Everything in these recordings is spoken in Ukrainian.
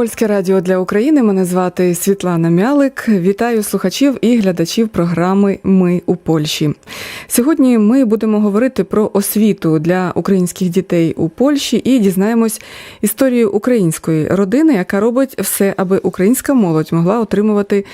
Польське радіо для України. Мене звати Світлана Мялик. Вітаю слухачів і глядачів програми Ми у Польщі. Сьогодні ми будемо говорити про освіту для українських дітей у Польщі і дізнаємось історію української родини, яка робить все, аби українська молодь могла отримувати.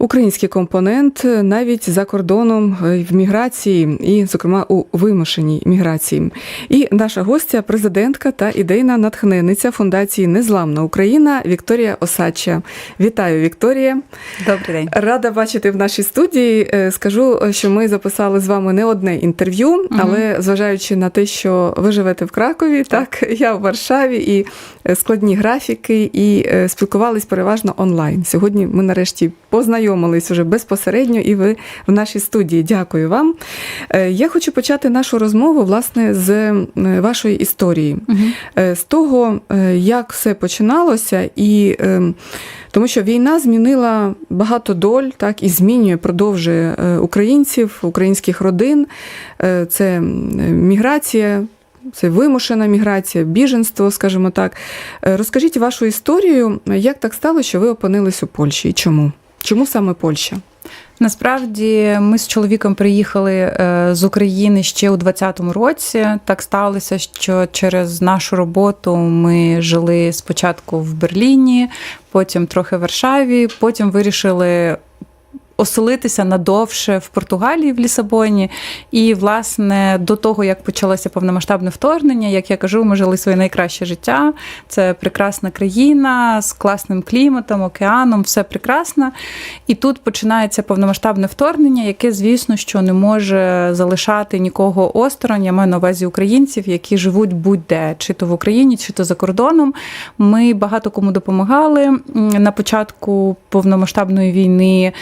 Український компонент навіть за кордоном е, в міграції, і, зокрема, у вимушеній міграції. І наша гостя, президентка та ідейна натхненниця фундації Незламна Україна Вікторія Осадча. Вітаю, Вікторія. Добрий день. Рада бачити в нашій студії. Е, Скажу, що ми записали з вами не одне інтерв'ю, але зважаючи на те, що ви живете в Кракові, так я в Варшаві і е, складні графіки, і е, спілкувались переважно онлайн. Сьогодні ми нарешті познайомились уже безпосередньо, і ви в нашій студії. Дякую вам. Е, Я хочу почати нашу розмову власне з е, вашої історії, Е, з того, як все починалося, і тому що війна змінила багато доль, так і змінює, продовжує українців, українських родин. Це міграція. Це вимушена міграція, біженство, скажімо так. Розкажіть вашу історію, як так стало, що ви опинились у Польщі і чому? Чому саме Польща? Насправді ми з чоловіком приїхали е, з України ще у 2020 році. Так сталося, що через нашу роботу ми жили спочатку в Берліні, потім трохи в Варшаві, потім вирішили. Оселитися надовше в Португалії в Лісабоні, і власне до того як почалося повномасштабне вторгнення, як я кажу, ми жили своє найкраще життя. Це прекрасна країна з класним кліматом, океаном, все прекрасно. І тут починається повномасштабне вторгнення, яке, звісно, що не може залишати нікого осторонь. Я маю на увазі українців, які живуть будь-де, чи то в Україні, чи то за кордоном. Ми багато кому допомагали на початку повномасштабної війни.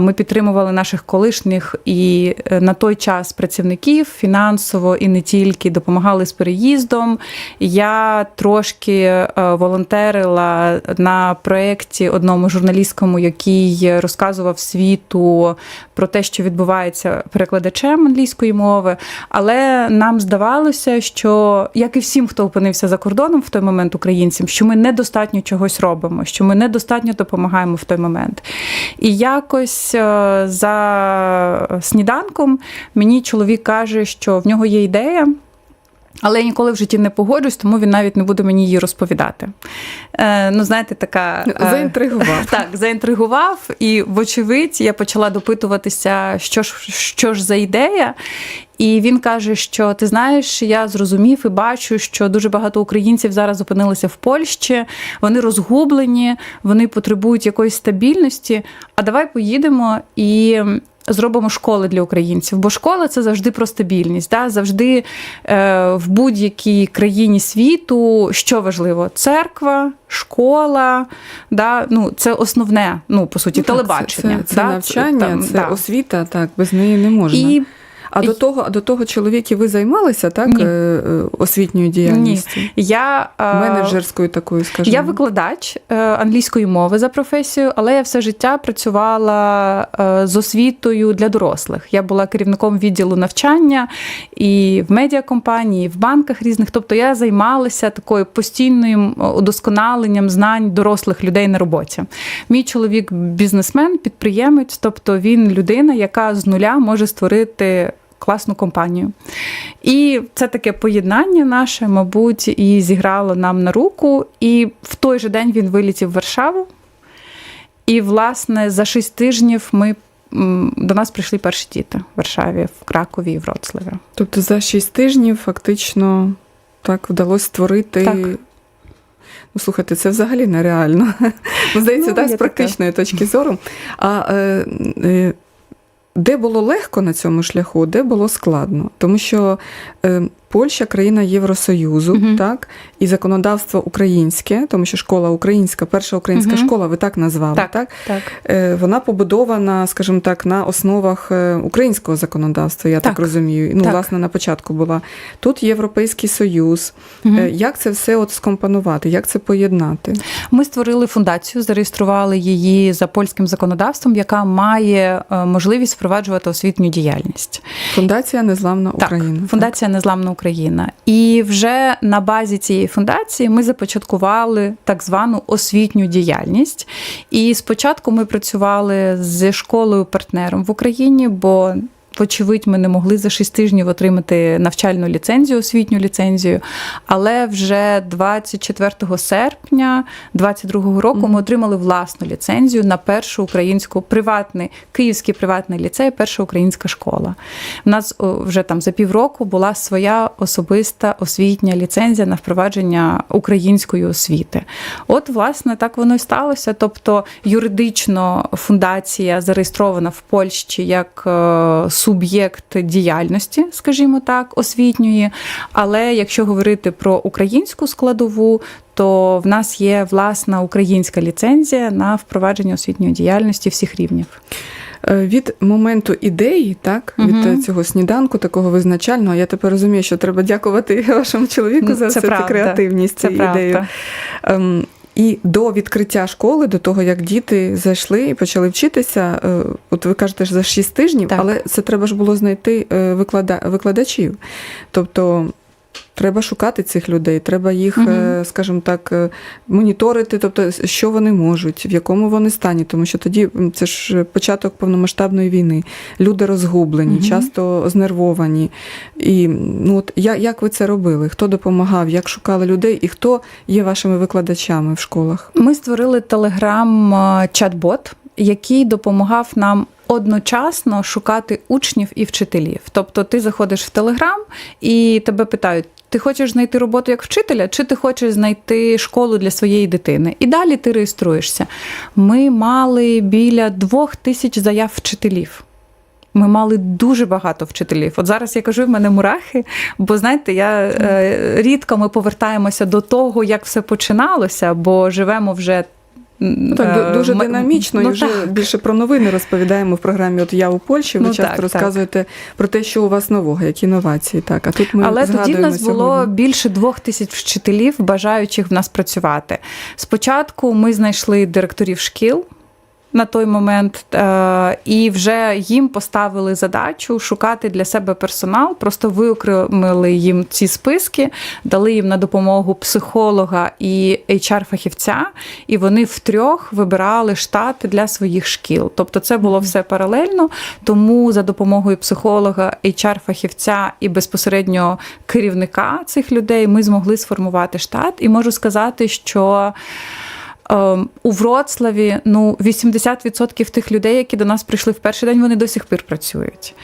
А Ми підтримували наших колишніх і е, на той час працівників фінансово і не тільки допомагали з переїздом. Я трошки е, волонтерила на проєкті одному журналістському, який розказував світу про те, що відбувається перекладачем англійської мови. Але нам здавалося, що як і всім, хто опинився за кордоном в той момент українцям, що ми недостатньо чогось робимо, що ми недостатньо допомагаємо в той момент. І якось е, за сніданком мені чоловік каже, що в нього є ідея. Але я ніколи в житті не погоджусь, тому він навіть не буде мені її розповідати. Е, ну, знаєте, така. е, Заінтригував. Так, заінтригував, і, вочевидь, я почала допитуватися, що ж, що ж за ідея. І він каже, що ти знаєш, я зрозумів і бачу, що дуже багато українців зараз опинилися в Польщі, вони розгублені, вони потребують якоїсь стабільності. А давай поїдемо і. Зробимо школи для українців, бо школа це завжди про стабільність. Да? Завжди е, в будь-якій країні світу що важливо: церква, школа, да? ну, це основне, ну по суті, Ну, так, телебачення. Це, це, да? навчання, там, це да. освіта, так, без неї не можна. І А до того, а до того чоловіки ви займалися так Ні. е, е, освітньою діяльністю? я е, Менеджерською такою, скажімо. Я викладач е, англійської мови за професією, але я все життя працювала з освітою для дорослих. Я була керівником відділу навчання і в медіакомпанії, і в банках різних. Тобто я займалася такою постійним удосконаленням знань дорослих людей на роботі. Мій чоловік бізнесмен, підприємець, тобто він людина, яка з нуля може створити. Класну компанію. І це таке поєднання наше, мабуть, і зіграло нам на руку. І в той же день він вилітів в Варшаву. І, власне, за шість тижнів ми до нас прийшли перші діти в Варшаві, в Кракові і в Вроцлаві. Тобто за шість тижнів фактично так вдалося створити. Так. Ну, слухайте, це взагалі нереально. Ну, здається, Ну, так, з практичної точки зору. А е, е, де було легко на цьому шляху, де було складно? Тому що е, Польща країна Євросоюзу, Мгм. так, і законодавство українське, тому що школа українська, перша українська Мгм. школа, ви так назвали, так? Так, так. Е, Вона побудована, скажімо так, на основах е, українського законодавства, я так, Так. розумію. Ну, Так. власне, на початку була. Тут Європейський Союз. Мгм. Е, Як це все от скомпонувати, як це поєднати? Ми створили фундацію, зареєстрували її за польським законодавством, яка має е, можливість впроваджувати освітню діяльність. Фундація Незламна Так, Україна. Фундація Незламна Україна. І вже на базі цієї фундації ми започаткували так звану освітню діяльність. І спочатку ми працювали зі школою партнером в Україні, бо Вочевидь, ми не могли за 6 тижнів отримати навчальну ліцензію, освітню ліцензію. Але вже 24 серпня 2022 року ми отримали власну ліцензію на першу українську приватний київський приватний ліцей, перша українська школа. У нас вже там за півроку була своя особиста освітня ліцензія на впровадження української освіти. От, власне, так воно і сталося. Тобто, юридично фундація зареєстрована в Польщі як е, суб'єкт діяльності, скажімо так, освітньої. Але якщо говорити про українську складову, то в нас є власна українська ліцензія на впровадження освітньої діяльності всіх рівнів. Е, Від моменту ідеї, так, від е, цього сніданку, такого визначального, я тепер розумію, що треба дякувати вашому чоловіку за Це всю цю креативність Це цією правда. І до відкриття школи, до того як діти зайшли і почали вчитися, е, от ви кажете що за 6 тижнів, Так. але це треба ж було знайти е, виклада- викладачів. Тобто треба шукати цих людей, треба їх, е, скажімо так, е, моніторити, тобто що вони можуть, в якому вони стані, тому що тоді це ж початок повномасштабної війни. Люди розгублені, Мгм. часто знервовані. І ну от я- як ви це робили? Хто допомагав, як шукали людей, і хто є вашими викладачами в школах? Ми створили телеграм-чат-бот, який допомагав нам. Одночасно шукати учнів і вчителів. Тобто ти заходиш в Телеграм і тебе питають: ти хочеш знайти роботу як вчителя, чи ти хочеш знайти школу для своєї дитини? І далі ти реєструєшся. Ми мали біля двох тисяч заяв вчителів. Ми мали дуже багато вчителів. От зараз я кажу, в мене мурахи, бо знаєте, я е, рідко ми повертаємося до того, як все починалося, бо живемо вже. М, Так, е, дуже динамічно, ну, і вже так. більше про новини розповідаємо в програмі От я у Польщі. Ви Ну, часто так, розказуєте про те, що у вас нового, які новації. Так, а тут ми Але тоді в нас було сьогодні. більше двох тисяч вчителів, бажаючих в нас працювати. Спочатку ми знайшли директорів шкіл. На той момент е, і вже їм поставили задачу шукати для себе персонал, просто виокремили їм ці списки, дали їм на допомогу психолога і HR-фахівця, і вони втрьох вибирали штат для своїх шкіл. Тобто це було все паралельно. Тому за допомогою психолога, HR-фахівця і безпосередньо керівника цих людей ми змогли сформувати штат. І можу сказати, що. Ем, У Вроцлаві ну 80% тих людей, які до нас прийшли в перший день, вони до сих пір працюють.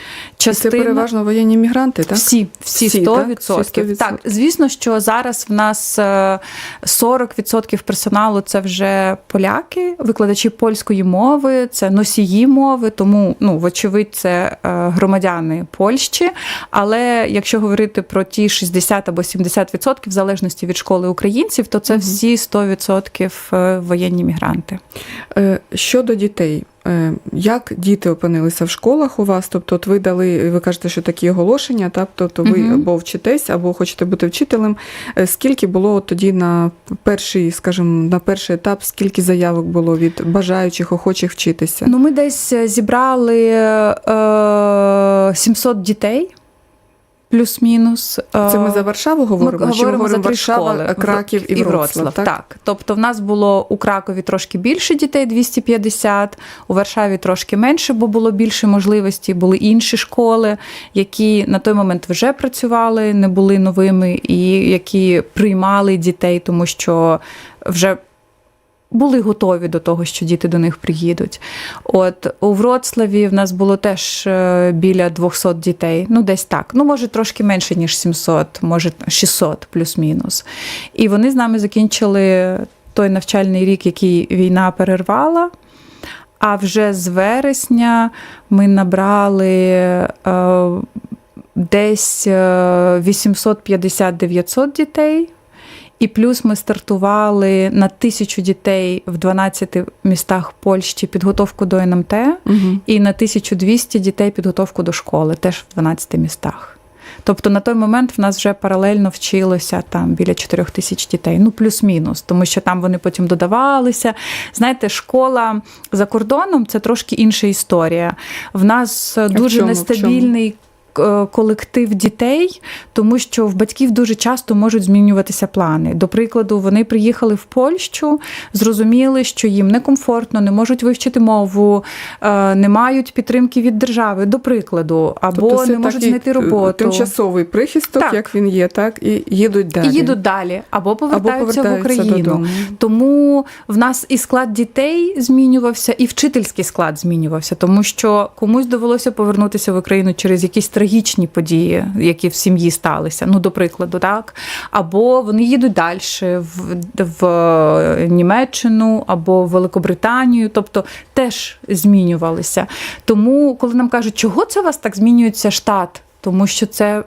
І це переважно воєнні мігранти, так? всі, всі Всі, 100%. так? 100%. Так, звісно, що зараз в нас е, 40% персоналу це вже поляки, викладачі польської мови, це носії мови, тому, ну, вочевидь, це е, громадяни Польщі. Але якщо говорити про ті 60 або 70%, в залежності від школи українців, то це всі 100% е, воєнні мігранти. Е, Щодо дітей, е, як діти опинилися в школах у вас? Тобто, от ви дали, ви кажете, що такі оголошення, так? тобто ви Мгм. або вчитесь, або хочете бути вчителем. Е, Скільки було от тоді на перший, скажімо, на перший етап, скільки заявок було від бажаючих, охочих вчитися? Ну, ми десь зібрали е, 700 дітей. Плюс-мінус. Це ми Е, за Варшаву говоримо? Ми ми говоримо за три Варшава, школи. Краків і, Вроцлав, так? так? Тобто в нас було у Кракові трошки більше дітей, 250, у Варшаві трошки менше, бо було більше можливостей. Були інші школи, які на той момент вже працювали, не були новими, і які приймали дітей, тому що вже. Були готові до того, що діти до них приїдуть. От у Вроцлаві в нас було теж е, біля 200 дітей. Ну, десь так. Ну, може, трошки менше, ніж 700, може 600 плюс-мінус. І вони з нами закінчили той навчальний рік, який війна перервала. А вже з вересня ми набрали е, десь е, 850-900 дітей. І плюс ми стартували на тисячу дітей в 12 містах Польщі підготовку до НМТ, Угу. і на 1200 дітей підготовку до школи, теж в 12 містах. Тобто на той момент в нас вже паралельно вчилося там біля 4 тисяч дітей, ну плюс-мінус, тому що там вони потім додавалися. Знаєте, школа за кордоном це трошки інша історія. В нас дуже чому? Нестабільний е, колектив дітей, тому що в батьків дуже часто можуть змінюватися плани. До прикладу, вони приїхали в Польщу, зрозуміли, що їм некомфортно, не можуть вивчити мову, е, не мають підтримки від держави, до прикладу, або Тобто не можуть знайти е, роботу. Тимчасовий прихисток, Так. як він є, так, і їдуть далі. І їдуть далі, або повертаються, або в Україну. додому. Тому в нас і склад дітей змінювався, і вчительський склад змінювався, тому що комусь довелося повернутися в Україну через якісь трагічні події, які в сім'ї сталися. Ну, до прикладу, так. Або вони їдуть далі в, в Німеччину або в Великобританію, тобто теж змінювалися. Тому, коли нам кажуть, чого це у вас так змінюється штат? Тому що це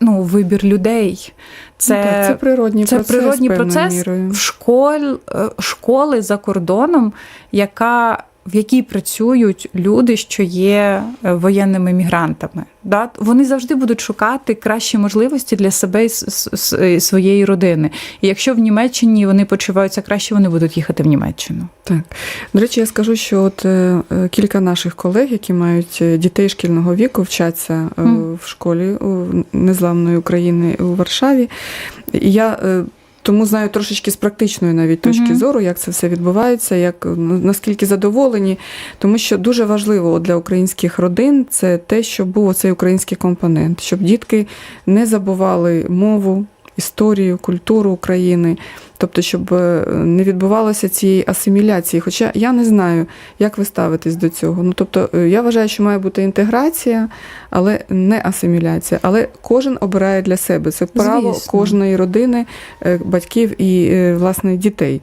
ну, вибір людей. Це, Ну, так, це природній це процес, природній процес в школь, е, школи за кордоном, яка, в якій працюють люди, що є е, воєнними мігрантами. Да? Вони завжди будуть шукати кращі можливості для себе і с- своєї родини. І якщо в Німеччині вони почуваються краще, вони будуть їхати в Німеччину. Так. До речі, я скажу, що от е, е, кілька наших колег, які мають е, дітей шкільного віку, вчаться е, Мгм. в школі у незламної України у Варшаві. І я е, тому знаю трошечки з практичної навіть точки Мгм. зору, як це все відбувається, як ну, наскільки задоволені, тому що дуже важливо для українських родин це те, щоб був оцей український компонент, щоб дітки не забували мову. Історію, культуру України, тобто, щоб е, не відбувалося цієї асиміляції. Хоча я не знаю, як ви ставитесь до цього. Ну тобто, е, я вважаю, що має бути інтеграція, але не асиміляція. Але кожен обирає для себе це право Звісно. кожної родини, е, батьків і власне дітей.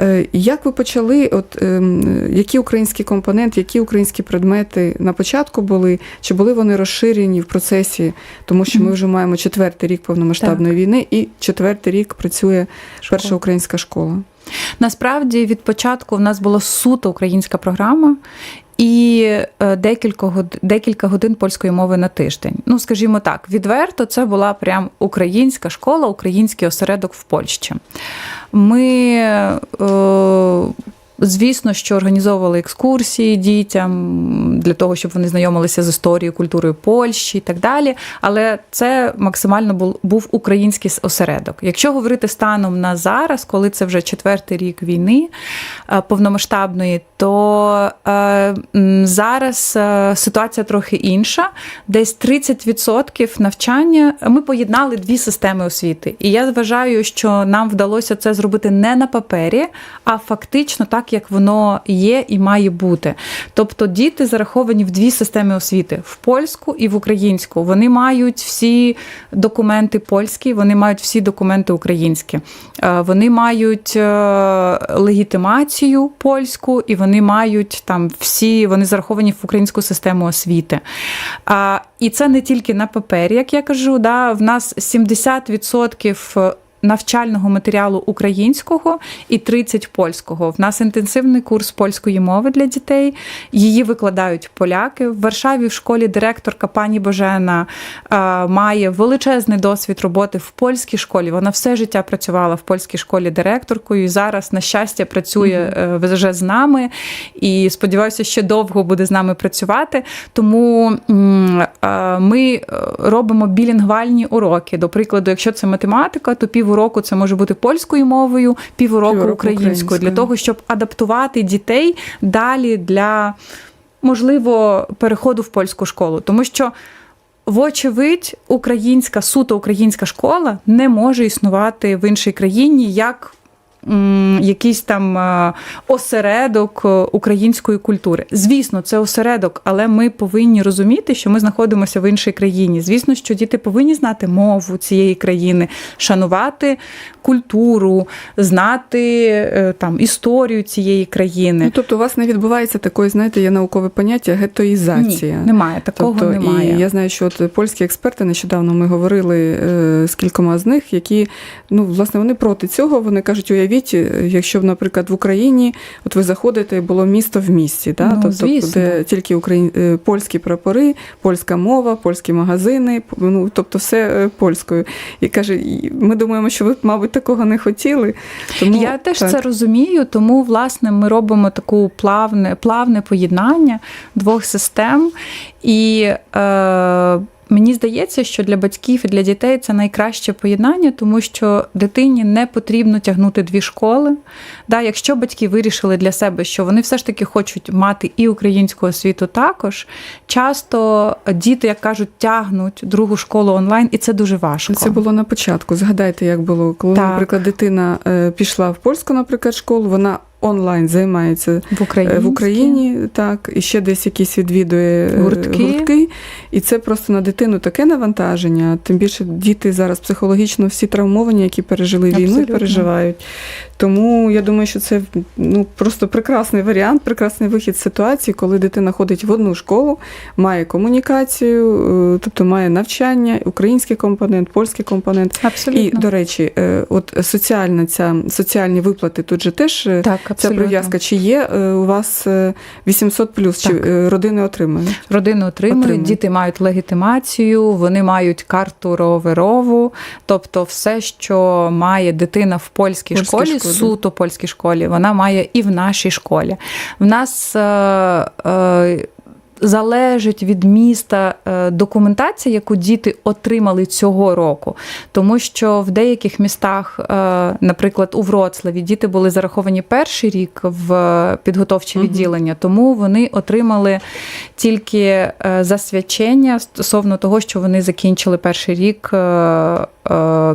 Е, Як ви почали, от ем, які українські компоненти, які українські предмети на початку були? Чи були вони розширені в процесі? Тому що ми вже маємо четвертий рік повномасштабної війни, і четвертий рік працює перша українська школа. Насправді від початку в нас була суто українська програма. І е, декілька годин, польської мови на тиждень. Ну, скажімо так, відверто це була прям українська школа, український осередок в Польщі. Ми, е, звісно, що організовували екскурсії дітям для того, щоб вони знайомилися з історією, культурою Польщі і так далі. Але це максимально був, український осередок. Якщо говорити станом на зараз, коли це вже четвертий рік війни е, повномасштабної, то е, зараз е, ситуація трохи інша. Десь 30% навчання ми поєднали дві системи освіти. І я вважаю, що нам вдалося це зробити не на папері, а фактично так, як воно є і має бути. Тобто діти зараховані в дві системи освіти: в польську і в українську. Вони мають всі документи польські, вони мають всі документи українські. Е, Вони мають е, легітимацію польську, і вони мають там всі, вони зараховані в українську систему освіти. І це не тільки на папері, як я кажу. Да, В нас 70% навчального матеріалу українського і 30 польського. В нас інтенсивний курс польської мови для дітей. Її викладають поляки. В Варшаві в школі директорка пані Божена е, має величезний досвід роботи в польській школі. Вона все життя працювала в польській школі директоркою і зараз, на щастя, працює е, вже з нами. І сподіваюся, ще довго буде з нами працювати. Тому е, ми робимо білінгвальні уроки. До прикладу, якщо це математика, то півуроку це може бути польською мовою, півроку, Півроку українською, для того, щоб адаптувати дітей далі для можливо переходу в польську школу. Тому що. Вочевидь, українська суто українська школа не може існувати в іншій країні як якийсь там осередок е, української культури. Звісно, це осередок, але ми повинні розуміти, що ми знаходимося в іншій країні. Звісно, що діти повинні знати мову цієї країни, шанувати культуру, знати е, там історію цієї країни. Ну, тобто, у вас не відбувається такої, знаєте, є наукове поняття гетоїзація. Ні, немає такого Тобто, немає. І я знаю, що от польські експерти нещодавно ми говорили е, з кількома з них, які ну власне вони проти цього. Вони кажуть, уявіть, е, якщо б, наприклад, в Україні, от ви заходите, і було місто в місті, да? Ну, тобто, звісно. де тільки україн... е, польські прапори, польська мова, польські магазини, ну тобто все е, польською. І каже, ми думаємо, що ви, мабуть, такого не хотіли. Тому Я теж так. це розумію, тому власне ми робимо таку плавне, плавне поєднання двох систем. І е, Мені здається, що для батьків і для дітей це найкраще поєднання, тому що дитині не потрібно тягнути дві школи. Да, якщо батьки вирішили для себе, що вони все ж таки хочуть мати і українську освіту також, часто діти, як кажуть, тягнуть другу школу онлайн, і це дуже важко. Це було на початку. Згадайте, як було, коли, Так. наприклад, дитина е, пішла в польську, наприклад, школу, вона онлайн займається в Україні. Е, в Україні, так, і ще десь якісь відвідує е, Гуртки. гуртки. І це просто на дитину таке навантаження. Тим більше діти зараз психологічно всі травмовані, які пережили війну і переживають. Тому я думаю, що це ну, просто прекрасний варіант, прекрасний вихід з ситуації, коли дитина ходить в одну школу, має комунікацію, е, тобто має навчання, український компонент, польський компонент. Абсолютно. І, до речі, е, от соціальна ця соціальні виплати тут же теж е, так, Ця прив'язка чи є у вас е, 800 плюс, чи родини отримують? Родини отримують, Отримують. діти мають легітимацію, вони мають карту роверову, тобто все, що має дитина в польській Польській школі. Суто польській школі, вона має і в нашій школі. В нас. Е, е, Залежить від міста е, документація, яку діти отримали цього року, тому що в деяких містах, наприклад, у Вроцлаві, діти були зараховані перший рік в підготовче відділення, тому вони отримали тільки засвячення стосовно того, що вони закінчили перший рік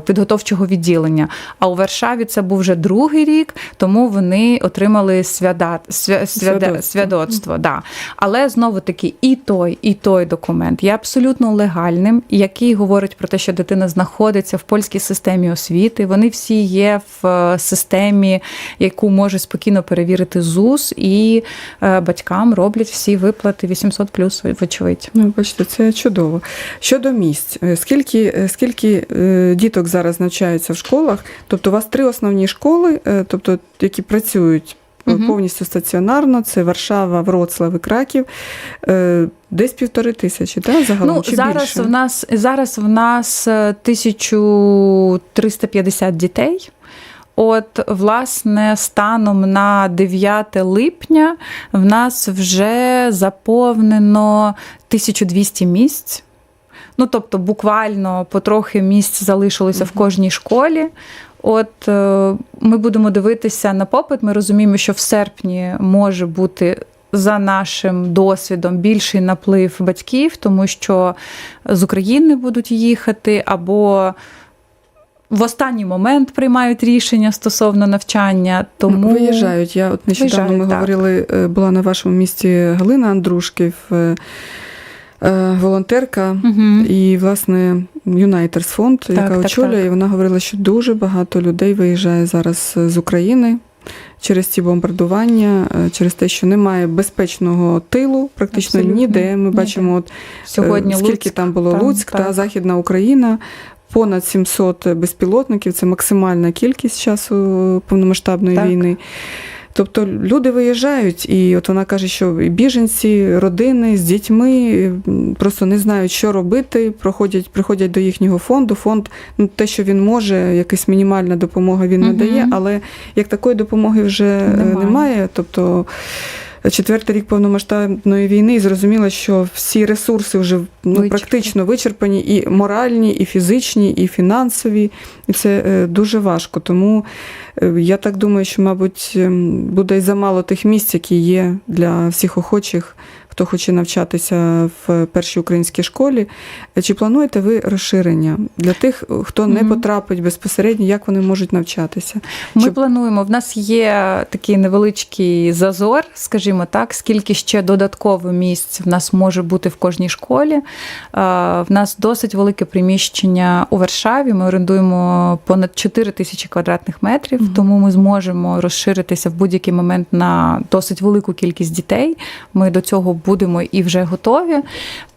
підготовчого відділення. А у Варшаві це був вже другий рік, тому вони отримали свята, свя, свяде- свідоцтво. Да. Але знову таки і той, і той документ є абсолютно легальним, який говорить про те, що дитина знаходиться в польській системі освіти. Вони всі є в е, системі, яку може спокійно перевірити ЗУС, і е, батькам роблять всі виплати 800 плюс, вочевидь. Ну, бачите, це чудово. Щодо місць, е, скільки, е, скільки е, діток зараз навчаються в школах? Тобто у вас три основні школи, е, тобто, які працюють е, Мгм. повністю стаціонарно, це Варшава, Вроцлав і Краків. Е, Десь півтори тисячі, так, загалом? Ну чи зараз більше? в нас зараз в нас е, 1350 дітей. От, власне, станом на 9 липня в нас вже заповнено 1200 місць. Ну, тобто, буквально потрохи місць залишилося в кожній школі. От е, ми будемо дивитися на попит. Ми розуміємо, що в серпні може бути за нашим досвідом більший наплив батьків, тому що з України будуть їхати або. В останній момент приймають рішення стосовно навчання, тому Виїжджають. Я от нещодавно ми так. говорили, е, була на вашому місці Галина Андрушків, е, волонтерка. Мгм. І, власне, Юнайтерс фонд, яка так, очолює, так. і вона говорила, що дуже багато людей виїжджає зараз з України через ці бомбардування, е, через те, що немає безпечного тилу, практично Абсолютно. ніде. Ми бачимо, от, е, сьогодні скільки Луцьк, там було там, Луцьк та так. Західна Україна. Понад 700 безпілотників це максимальна кількість часу повномасштабної Так. війни. Тобто люди виїжджають, і от вона каже, що біженці, родини з дітьми просто не знають, що робити. Проходять, приходять до їхнього фонду. Фонд, ну те, що він може, якась мінімальна допомога він надає, але як такої допомоги вже е, Немає. немає. Тобто четвертий рік повномасштабної війни, і зрозуміла, що всі ресурси вже ну, практично вичерпані, і моральні, і фізичні, і фінансові. І це е, дуже важко. Тому е, я так думаю, що, мабуть, ем, буде й замало тих місць, які є для всіх охочих, хто хоче навчатися в першій українській школі. Е, Чи плануєте ви розширення для тих, хто не потрапить безпосередньо, як вони можуть навчатися? Ми Щоб- плануємо. В нас є такий невеличкий зазор, скажімо так, скільки ще додатково місць в нас може бути в кожній школі. Е, В нас досить велике приміщення у Варшаві. Ми орендуємо понад 4 тисячі квадратних метрів, Мгм. тому ми зможемо розширитися в будь-який момент на досить велику кількість дітей. Ми до цього будемо і вже готові.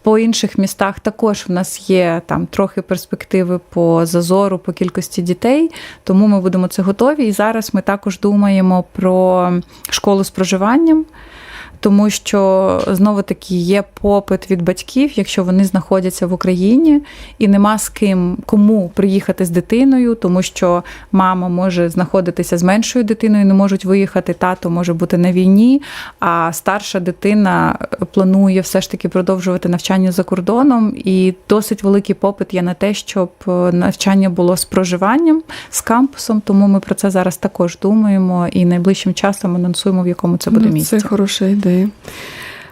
По інших містах також в нас є там трохи перспективи по зазору, по кількості дітей, тому ми будемо це готові. І зараз ми також думаємо про школу з проживанням. Тому що знову таки є попит від батьків, якщо вони знаходяться в Україні і нема з ким кому приїхати з дитиною, тому що мама може знаходитися з меншою дитиною, не можуть виїхати, тато може бути на війні, а старша дитина планує все ж таки продовжувати навчання за кордоном, і досить великий попит є на те, щоб е, навчання було з проживанням з кампусом. Тому ми про це зараз також думаємо і найближчим часом анонсуємо, в якому це буде Ну, місце. Це хороша ідея.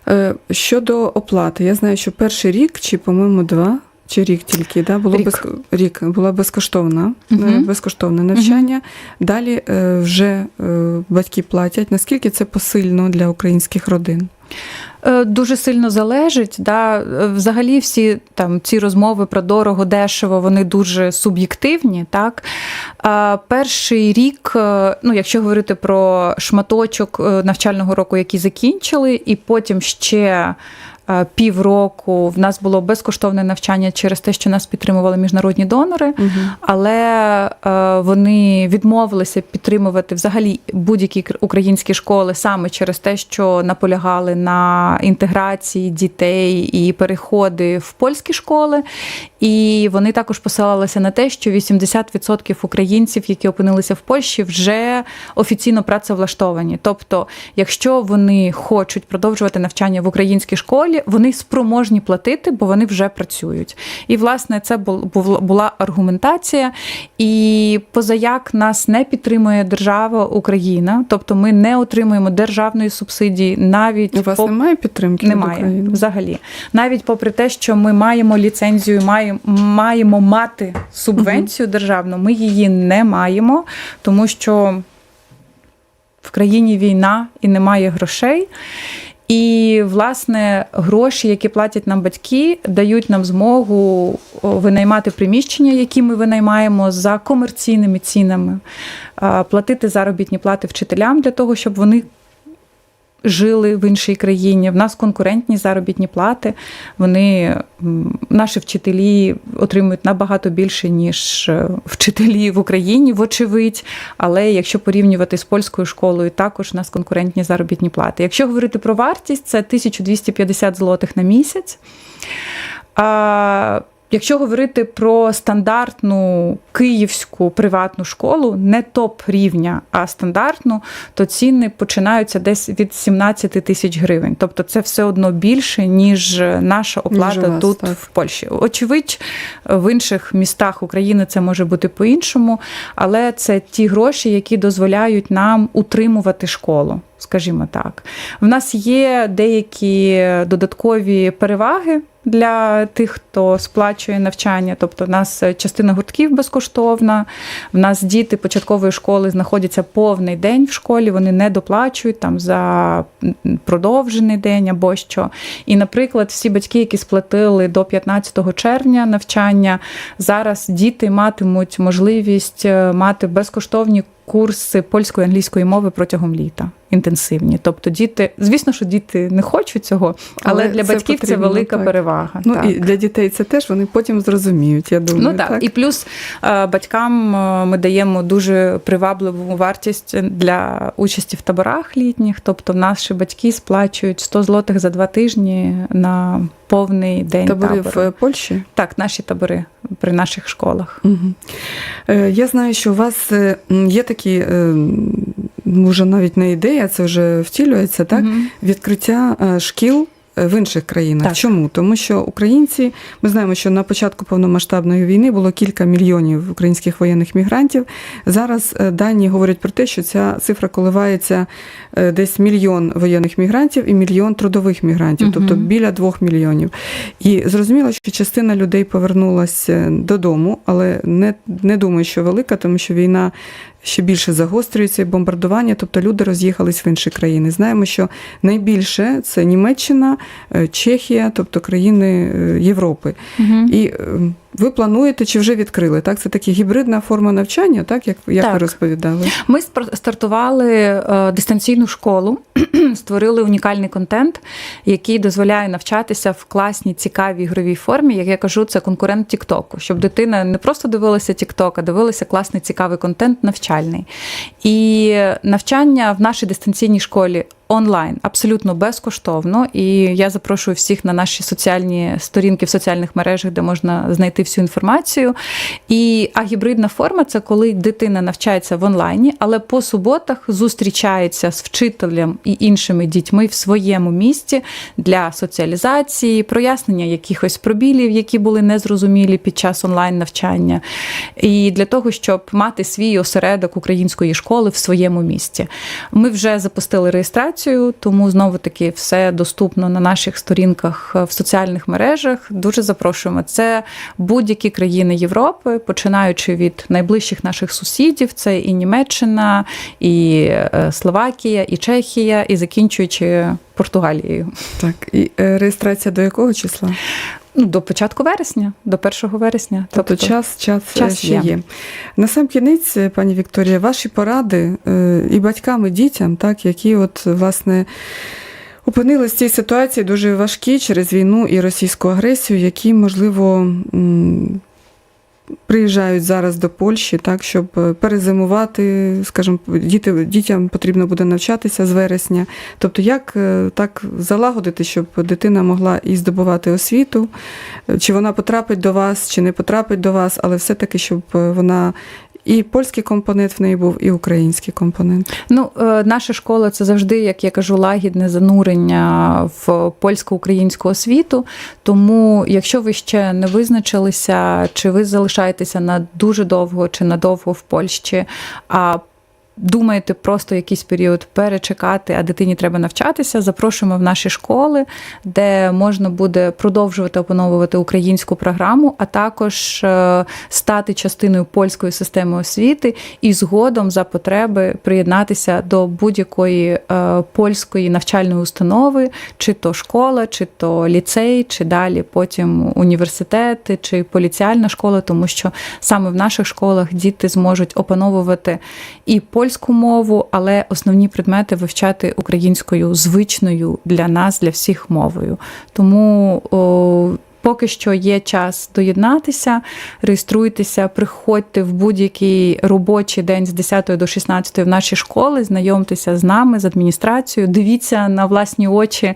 Е, Щодо оплати, я знаю, що перший рік, чи, по-моєму, два, чи рік тільки, да, було Рік. Без, рік була безкоштовна, е, безкоштовне навчання. Далі е, вже е, батьки платять. Наскільки це посильно для українських родин? Е, Дуже сильно залежить. Да. Е, Взагалі, всі там ці розмови про дорого, дешево, вони дуже суб'єктивні. Так? Перший рік, е, ну, якщо говорити про шматочок навчального року, який закінчили, і потім ще. Е, Півроку в нас було безкоштовне навчання через те, що нас підтримували міжнародні донори, Угу. але е, вони відмовилися підтримувати взагалі будь-які кр- українські школи саме через те, що наполягали на інтеграції дітей і переходи в польські школи. І вони також посилалися на те, що 80% українців, які опинилися в Польщі, вже офіційно працевлаштовані. Тобто, якщо вони хочуть продовжувати навчання в українській школі, вони спроможні платити, бо вони вже працюють. І власне це бул- бул- була аргументація. І позаяк нас не підтримує держава Україна, тобто ми не отримуємо державної субсидії навіть У вас по- немає підтримки від немає України? взагалі. Навіть попри те, що ми маємо ліцензію, маємо, маємо мати субвенцію державну, ми її не маємо, тому що в країні війна і немає грошей. І, власне, гроші, які платять нам батьки, дають нам змогу винаймати приміщення, які ми винаймаємо за комерційними цінами, платити заробітні плати вчителям для того, щоб вони жили в іншій країні. В нас конкурентні заробітні плати. Вони наші вчителі отримують набагато більше, ніж е, вчителі в Україні, вочевидь. Але якщо порівнювати з польською школою, також у нас конкурентні заробітні плати. Якщо говорити про вартість, це 1250 злотих на місяць. Якщо говорити про стандартну київську приватну школу, не топ рівня, а стандартну, то ціни починаються десь від 17 тисяч гривень. Тобто це все одно більше, ніж наша оплата у вас, тут так. в Польщі. Очевидь, в інших містах України це може бути по-іншому, але це ті гроші, які дозволяють нам утримувати школу. Скажімо так, в нас є деякі додаткові переваги для тих, хто сплачує навчання. Тобто, в нас частина гуртків безкоштовна. В нас діти початкової школи знаходяться повний день в школі, вони не доплачують там за продовжений день або що. І, наприклад, всі батьки, які сплатили до 15 червня навчання, зараз діти матимуть можливість е, мати безкоштовні курси польської англійської мови протягом літа. Інтенсивні. Тобто діти, звісно, що діти не хочуть цього, але, Але для це батьків це велика так. перевага. Ну так. і для дітей це теж вони потім зрозуміють, я думаю. Ну так. і плюс е, батькам е, ми даємо дуже привабливу вартість для участі в таборах літніх. Тобто, наші батьки сплачують 100 злотих за два тижні на повний день Табори табору. в Польщі. Так, наші табори при наших школах. Угу. Я знаю, що у вас є такі, може, навіть не ідея, це вже втілюється, так? Мгм. Відкриття е, шкіл е, в інших країнах. Так. Чому? Тому що українці, ми знаємо, що на початку повномасштабної війни було кілька мільйонів українських воєнних мігрантів. Зараз е, дані говорять про те, що ця цифра коливається десь мільйон воєнних мігрантів і мільйон трудових мігрантів, Мгм. тобто біля двох мільйонів. І зрозуміло, що частина людей повернулася додому, але не, не думаю, що велика, тому що війна ще більше загострюється і бомбардування, тобто люди роз'їхались в інші країни. Знаємо, що найбільше це Німеччина, е, Чехія, тобто країни е, Європи. Угу. І е, ви плануєте чи вже відкрили? Так, це така гібридна форма навчання, так як, як ви розповідали. Ми стартували е, дистанційну школу, створили унікальний контент, який дозволяє навчатися в класній, цікавій ігровій формі. Як я кажу, це конкурент Тіктоку, щоб дитина не просто дивилася Тікток, а дивилася класний, цікавий контент навчальний. І навчання в нашій дистанційній школі онлайн, абсолютно безкоштовно. І я запрошую всіх на наші соціальні сторінки в соціальних мережах, де можна знайти всю інформацію. І а гібридна форма це коли дитина навчається в онлайні, але по суботах зустрічається з вчителем і іншими дітьми в своєму місті для соціалізації, прояснення якихось пробілів, які були незрозумілі під час онлайн навчання, і для того, щоб мати свій осередок української школи в своєму місті. Ми вже запустили реєстрацію, тому знову таки все доступно на наших сторінках е, в соціальних мережах. Дуже запрошуємо. Це будь-які країни Європи, починаючи від найближчих наших сусідів, це і Німеччина, і е, Словакія, і Чехія, і закінчуючи Португалією. Так, і е, реєстрація до якого числа? Ну, до початку вересня, до 1 вересня. Тобто, час, час, час ще є. є. На сам кінець, е, пані Вікторія, ваші поради е, і батькам, і дітям, так, які от, власне. опинилися в цій ситуації дуже важкі через війну і російську агресію, які, можливо, приїжджають зараз до Польщі, так, щоб е, перезимувати, скажімо, діти, дітям потрібно буде навчатися з вересня. Тобто, як е, так залагодити, щоб дитина могла і здобувати освіту, чи вона потрапить до вас, чи не потрапить до вас, але все-таки, щоб е, вона і польський компонент в неї був, і український компонент. Ну, е, наша школа це завжди, як я кажу, лагідне занурення в польсько-українську освіту. Тому, якщо ви ще не визначилися, чи ви залишаєтеся на дуже довго чи надовго в Польщі, а Думаєте просто якийсь період перечекати, а дитині треба навчатися. Запрошуємо в наші школи, де можна буде продовжувати опановувати українську програму, а також е, стати частиною польської системи освіти і згодом за потреби приєднатися до будь-якої е, польської навчальної установи, чи то школа, чи то ліцей, чи далі потім університети, чи поліціальна школа, тому що саме в наших школах діти зможуть опановувати і польську мову, але основні предмети вивчати українською звичною для нас, для всіх мовою. Тому о, поки що є час доєднатися, реєструйтеся, приходьте в будь-який робочий день з 10 до 16 в наші школи, знайомтеся з нами, з адміністрацією, дивіться на власні очі,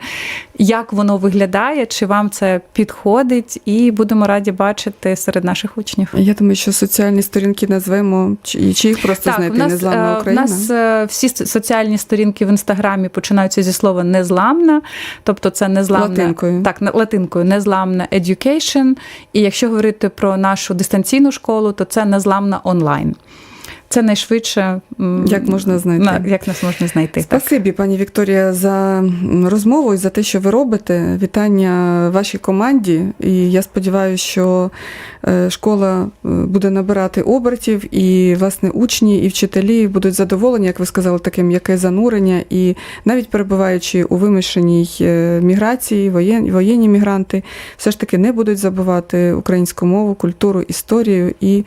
як воно виглядає, чи вам це підходить, і будемо раді бачити серед наших учнів. Я думаю, що соціальні сторінки назвемо, чи, чи їх просто Так, знайти нас, незламна е, Україна. нас е, всі соціальні сторінки в інстаграмі починаються зі слова незламна, тобто це незламна Латинкою. Так, латинкою незламна education. І якщо говорити про нашу дистанційну школу, то це незламна онлайн. Це найшвидше Як можна знайти. на- як нас можна знайти. Так. Спасибі, пані Вікторія, за розмову і за те, що ви робите. Вітання вашій команді. І я сподіваюся, що е, школа е, буде набирати обертів, і власне учні і вчителі будуть задоволені, як ви сказали, таке м'яке занурення. І навіть перебуваючи у вимушеній е, міграції, воєн, воєнні мігранти все ж таки не будуть забувати українську мову, культуру, історію і.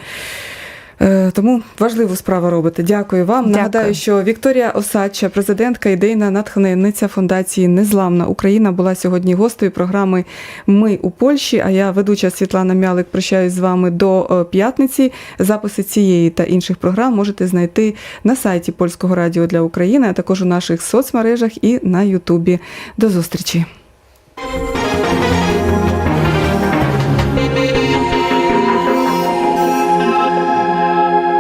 Е, Тому важливу справу робите. Дякую вам. Дякую. Нагадаю, що Вікторія Осадча, президентка, ідейна натхненниця фундації Незламна Україна, була сьогодні гостею програми Ми у Польщі. А я, ведуча Світлана Мялик, прощаюсь з вами до е, п'ятниці. Записи цієї та інших програм можете знайти на сайті Польського радіо для України, а також у наших соцмережах і на Ютубі. До зустрічі.